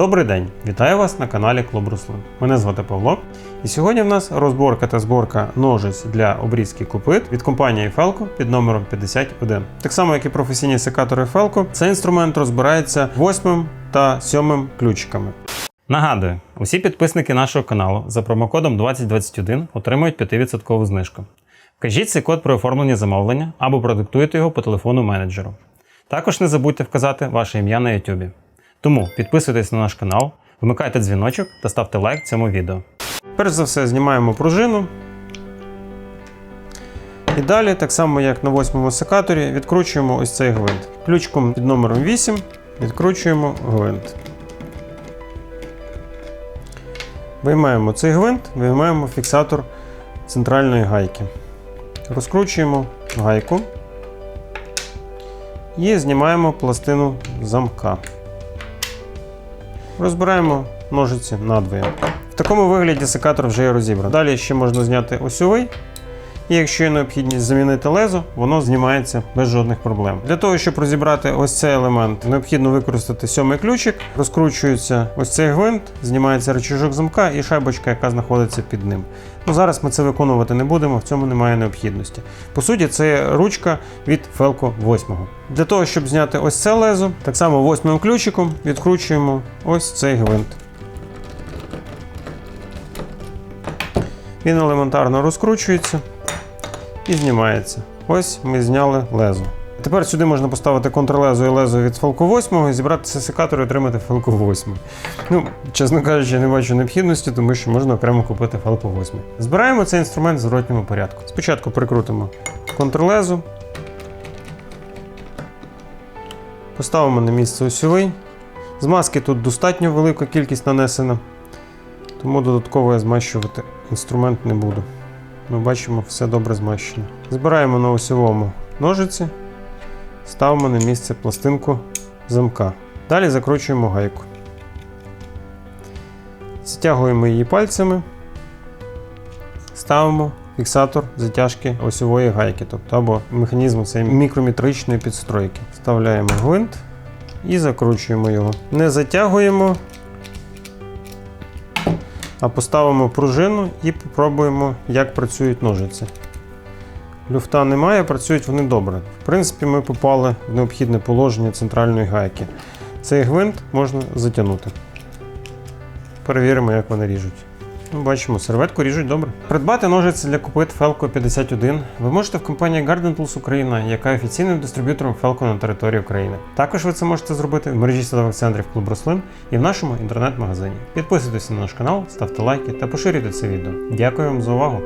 Добрий день! Вітаю вас на каналі Клуб Руслин. Мене звати Павло. І сьогодні в нас розборка та зборка ножиць для обрізки копит від компанії Felco під номером 51. Так само, як і професійні секатори Felco, цей інструмент розбирається восьмим та сьомим ключиками. Нагадую, усі підписники нашого каналу за промокодом 2021 отримують 5% знижку. Вкажіть цей код при оформленні замовлення або продиктуйте його по телефону менеджеру. Також не забудьте вказати ваше ім'я на YouTube. Тому підписуйтесь на наш канал, вмикайте дзвіночок та ставте лайк цьому відео. Перш за все, знімаємо пружину. І далі, так само як на восьмому секаторі, відкручуємо ось цей гвинт. Ключком під номером 8 відкручуємо гвинт. Виймаємо цей гвинт, виймаємо фіксатор центральної гайки. Розкручуємо гайку і знімаємо пластину замка. Розбираємо ножиці надвоє. В такому вигляді секатор вже є розібраний. Далі ще можна зняти осьовий. І якщо є необхідність замінити лезо, воно знімається без жодних проблем. Для того, щоб розібрати ось цей елемент, необхідно використати сьомий ключик, розкручується ось цей гвинт, знімається рычажок замка і шайбочка, яка знаходиться під ним. Ну, Зараз ми це виконувати не будемо, в цьому немає необхідності. По суті, це ручка від Felco 8. Для того, щоб зняти ось це лезо, так само восьмим ключиком відкручуємо ось цей гвинт. Він елементарно розкручується і знімається. Ось ми зняли лезо. Тепер сюди можна поставити контрлезо і лезо від Falco 8 і зібрати секатор і отримати Falco 8. Ну, чесно кажучи, я не бачу необхідності, тому що можна окремо купити Falco 8. Збираємо цей інструмент в зворотньому порядку. Спочатку прикрутимо контрлезо, поставимо на місце осьовий. Змазки тут достатньо велика кількість нанесена, тому додатково я змащувати інструмент не буду. Ми бачимо, все добре змащено. Збираємо на осьовому ножиці, ставимо на місце пластинку замка. Далі закручуємо гайку. Стягуємо її пальцями, ставимо фіксатор затяжки осьової гайки, тобто або механізму цієї мікрометричної підстройки. Вставляємо гвинт і закручуємо його. Не затягуємо, а поставимо пружину і попробуємо, як працюють ножиці. Люфта немає, працюють вони добре. В принципі, ми попали в необхідне положення центральної гайки. Цей гвинт можна затягнути. Перевіримо, як вони ріжуть. Бачимо, серветку ріжуть добре. Придбати ножиці для купити Felco 51 ви можете в компанії Garden Tools Україна, яка є офіційним дистриб'ютором Felco на території України. Також ви це можете зробити в мережі садових центрів Клуб Рослин і в нашому інтернет-магазині. Підписуйтесь на наш канал, ставте лайки та поширюйте це відео. Дякую вам за увагу!